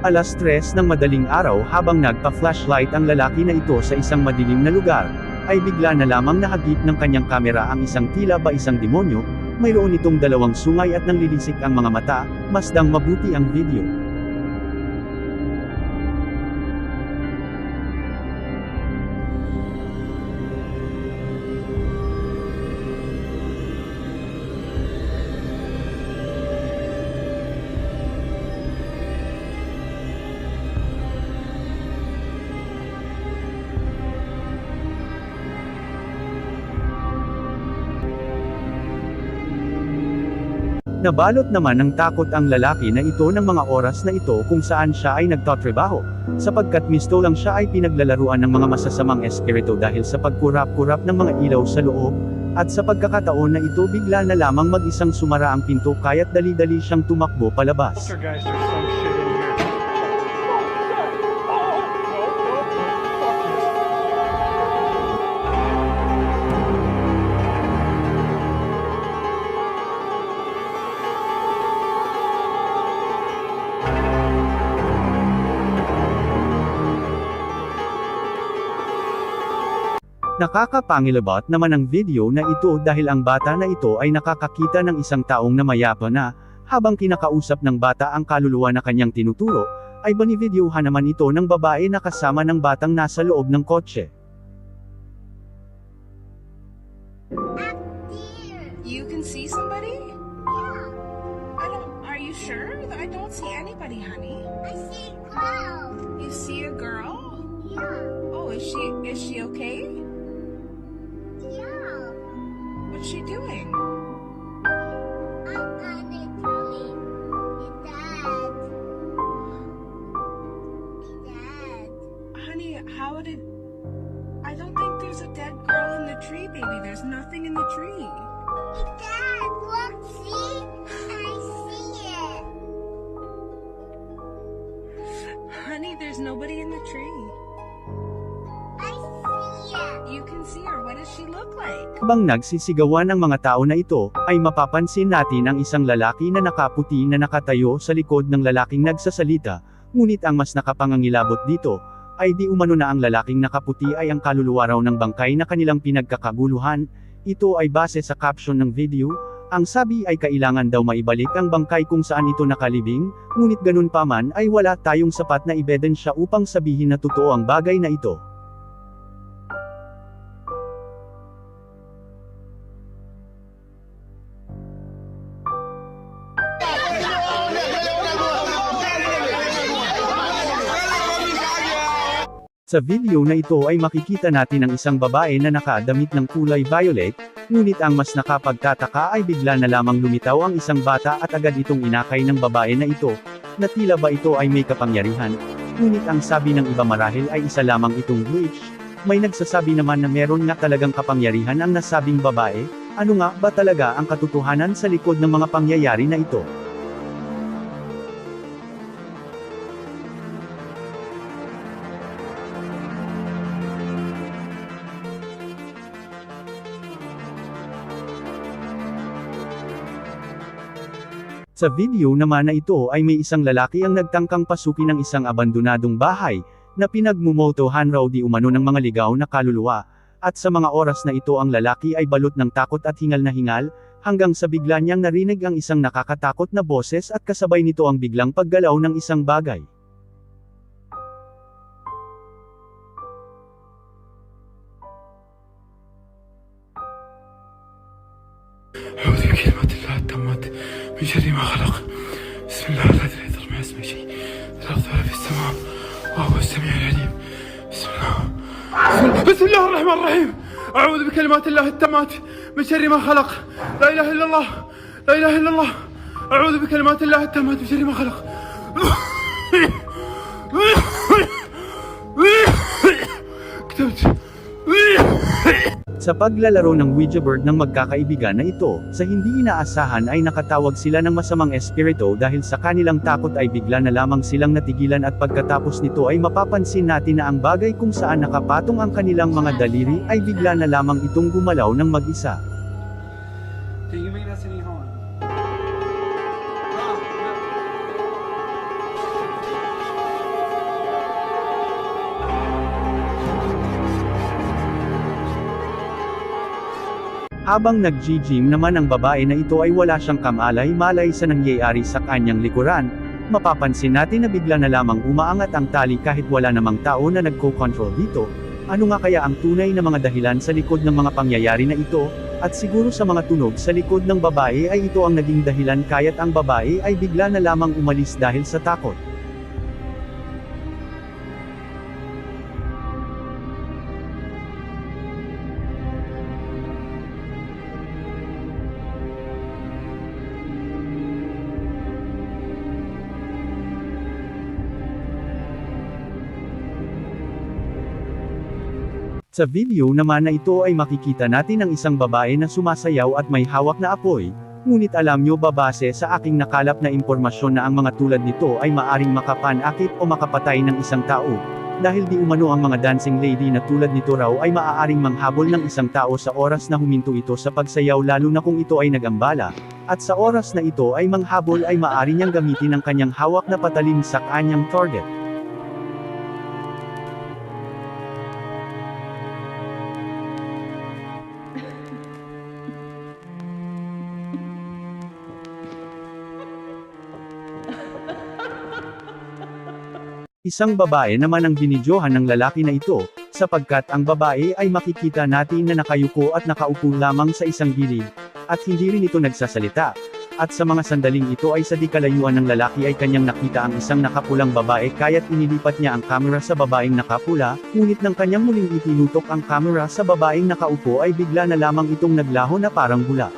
Alas 3 ng madaling araw habang nagpa-flashlight ang lalaki na ito sa isang madilim na lugar, ay bigla na lamang nahagip ng kanyang kamera ang isang tila ba isang demonyo, mayroon itong dalawang sungay at nanlilisik ang mga mata, masdang mabuti ang video. Nabalot naman ng takot ang lalaki na ito ng mga oras na ito kung saan siya ay nagtatrabaho, sapagkat misto lang siya ay pinaglalaruan ng mga masasamang espiritu dahil sa pagkurap-kurap ng mga ilaw sa loob, at sa pagkakataon na ito bigla na lamang mag-isang sumara ang pinto kaya't dali-dali siyang tumakbo palabas. Sir, guys, Nakakapangilabot naman ang video na ito dahil ang bata na ito ay nakakakita ng isang taong namayapa na, habang kinakausap ng bata ang kaluluwa na kanyang tinuturo, ay banivideohan naman ito ng babae na kasama ng batang nasa loob ng kotse. You can see somebody? I don't. Are you sure? I don't see anybody, honey. I see a girl. You see a girl? Yeah, Oh, is she is she okay? It's dad. Honey, how did? I don't think there's a dead girl in the tree, baby. There's nothing in the tree. Dad. Look, see? I see it. Honey, there's nobody in the tree. What does she look like? Habang nagsisigawan ang mga tao na ito, ay mapapansin natin ang isang lalaki na nakaputi na nakatayo sa likod ng lalaking nagsasalita, ngunit ang mas nakapangangilabot dito, ay di umano na ang lalaking nakaputi ay ang kaluluwa raw ng bangkay na kanilang pinagkakaguluhan, ito ay base sa caption ng video, ang sabi ay kailangan daw maibalik ang bangkay kung saan ito nakalibing, ngunit ganun pa man ay wala tayong sapat na ebidensya upang sabihin na totoo ang bagay na ito. Sa video na ito ay makikita natin ang isang babae na nakadamit ng kulay violet, ngunit ang mas nakapagtataka ay bigla na lamang lumitaw ang isang bata at agad itong inakay ng babae na ito, na tila ba ito ay may kapangyarihan. Ngunit ang sabi ng iba marahil ay isa lamang itong glitch, may nagsasabi naman na meron nga talagang kapangyarihan ang nasabing babae, ano nga ba talaga ang katotohanan sa likod ng mga pangyayari na ito? Sa video naman na ito ay may isang lalaki ang nagtangkang pasukin ng isang abandonadong bahay, na pinagmumotohan raw di umano ng mga ligaw na kaluluwa, at sa mga oras na ito ang lalaki ay balot ng takot at hingal na hingal, hanggang sa bigla niyang narinig ang isang nakakatakot na boses at kasabay nito ang biglang paggalaw ng isang bagay. أعوذ بكلمات الله التامات من شر ما خلق. بسم الله لا يضر مع اسمه شيء الأرض ولا في السماء. وهو السميع العليم. بسم الله, بسم الله الرحمن الرحيم. أعوذ بكلمات الله التامات. من شر ما خلق. لا إله إلا الله. لا إله إلا الله. أعوذ بكلمات الله التامات. من شر ما خلق. Sa paglalaro ng Ouija board ng magkakaibigan na ito, sa hindi inaasahan ay nakatawag sila ng masamang espiritu dahil sa kanilang takot ay bigla na lamang silang natigilan at pagkatapos nito ay mapapansin natin na ang bagay kung saan nakapatong ang kanilang mga daliri ay bigla na lamang itong gumalaw ng mag-isa. Habang nag-gym naman ang babae na ito ay wala siyang kamalay-malay sa nangyayari sa kanyang likuran, mapapansin natin na bigla na lamang umaangat ang tali kahit wala namang tao na nagko-control dito. Ano nga kaya ang tunay na mga dahilan sa likod ng mga pangyayari na ito, at siguro sa mga tunog sa likod ng babae ay ito ang naging dahilan kaya't ang babae ay bigla na lamang umalis dahil sa takot. Sa video naman na ito ay makikita natin ang isang babae na sumasayaw at may hawak na apoy, ngunit alam nyo ba base sa aking nakalap na impormasyon na ang mga tulad nito ay maaring makapanakit o makapatay ng isang tao. Dahil di umano ang mga dancing lady na tulad nito raw ay maaaring manghabol ng isang tao sa oras na huminto ito sa pagsayaw lalo na kung ito ay nagambala, at sa oras na ito ay manghabol ay maaari niyang gamitin ang kanyang hawak na patalim sa kanyang target. Isang babae naman ang binidyohan ng lalaki na ito, sapagkat ang babae ay makikita natin na nakayuko at nakaupo lamang sa isang gilid, at hindi rin ito nagsasalita. At sa mga sandaling ito ay sa di kalayuan ng lalaki ay kanyang nakita ang isang nakapulang babae kaya't inilipat niya ang kamera sa babaeng nakapula, ngunit nang kanyang muling itinutok ang kamera sa babaeng nakaupo ay bigla na lamang itong naglaho na parang bula.